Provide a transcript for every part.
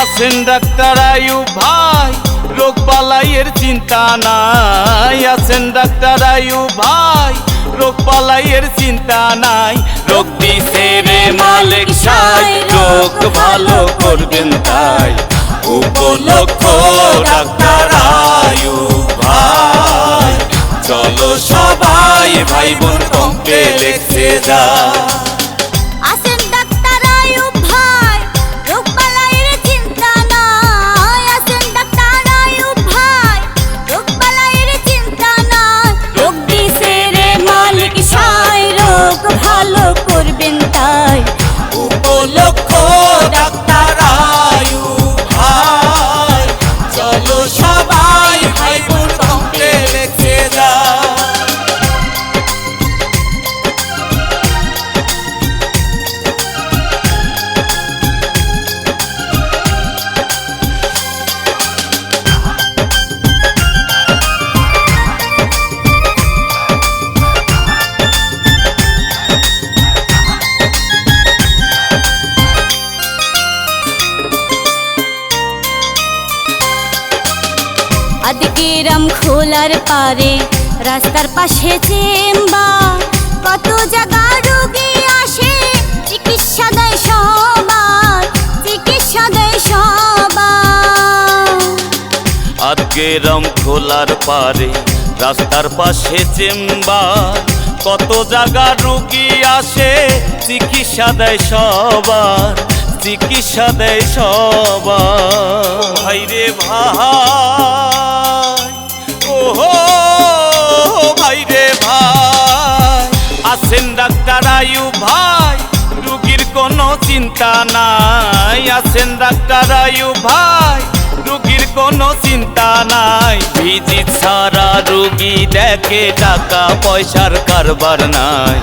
আছেন ডাক্তার আয়ু ভাই, রোগ বালাইয়ের চিন্তা নাই। আছেন ডাক্তার আয়ু ভাই, রোগ বালাইয়ের চিন্তা নাই। রোগ দিছে রে মালিক সাই রোগ ভালো করবেন তাই। উপলক্ষ ডাক্তার আয়ু ভাই। চলো সবাই ভাই বোন কমপ্লেক্সে যা আদিকেরাম খোলার পারে, রাস্তার পাশে চেম্বার কত জায়গা রোগী আসে, চিকিৎসা দেয় সবার, চিকিৎসা দেয় সবার। আজকে রাম খোলার পারে, রাস্তার পাশে চেম্বার কত জায়গা রুগী আসে, চিকিৎসা দেয় সবার। চিকিৎসা দেয় সবাই। রে ভাই, ওহো, ভাই রে ভাই। আছেন ডাক্তার আয়ু ভাই, রুগীর কোনো চিন্তা নাই। আছেন ডাক্তার আয়ু ভাই কোনো চিন্তা নাই। ভিজিট সারা রুগী দেখে টাকা, পয়সার কারবার নাই।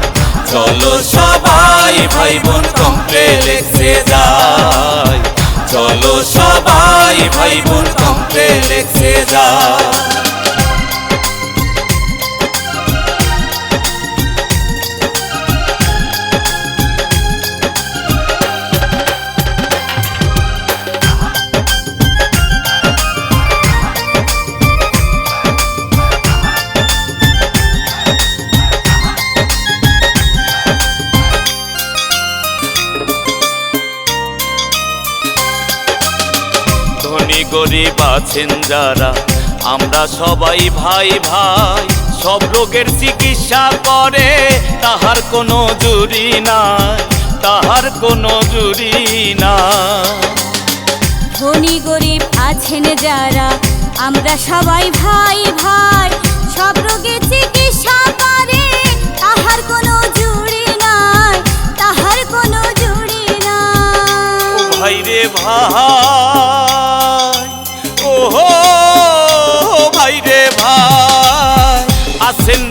চলো সবাই ভাই বোন কমপ্লেক্সে যাই। চলো সবাই ভাই বোন কমপ্লেক্সে যাই। গরিব আছেন যারা। আমরা সবাই ভাই ভাই, সব রোগের চিকিৎসা করে, তাহার কোনো জুরি নাই, তাহার কোনো জুরি নাই। ধনী গরিব আছেন যারা, আমরা সবাই ভাই ভাই, সব রোগের চিকিৎসা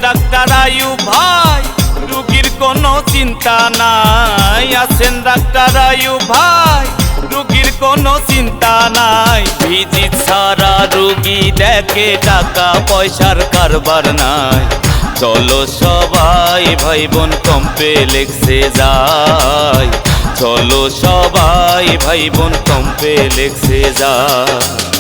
ডাক্তার আয়ু ভাই, রুগীর কোনো চিন্তা নাই। আছেন ডাক্তার আয়ু ভাই, রুগীর কোনো চিন্তা নাই। ভিজিট ছাড়া রুগী দেখে টাকা, পয়সার কারবার নাই। চলো সবাই ভাই বোন কম্পে কমপ্লেক্সে যাই। চলো সবাই ভাই বোন কম্পে কমপ্লেক্সে যাই।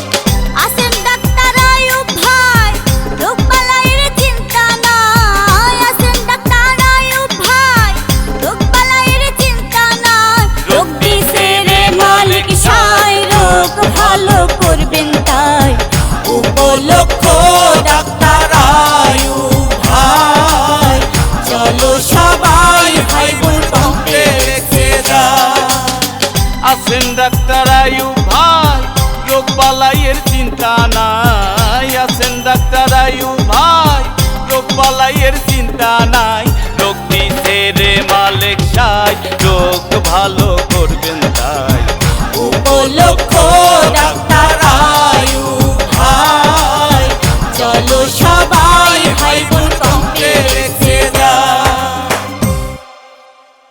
আছেন ডাক্তার আয়ু ভাই, যোগ বালাইয়ের চিন্তা নাই। আছেন ডাক্তার আয়ু ভাই, যোগ বালাইয়ের চিন্তা নাই। যোগ দিতে রে মালিক চাই যোগ ভালো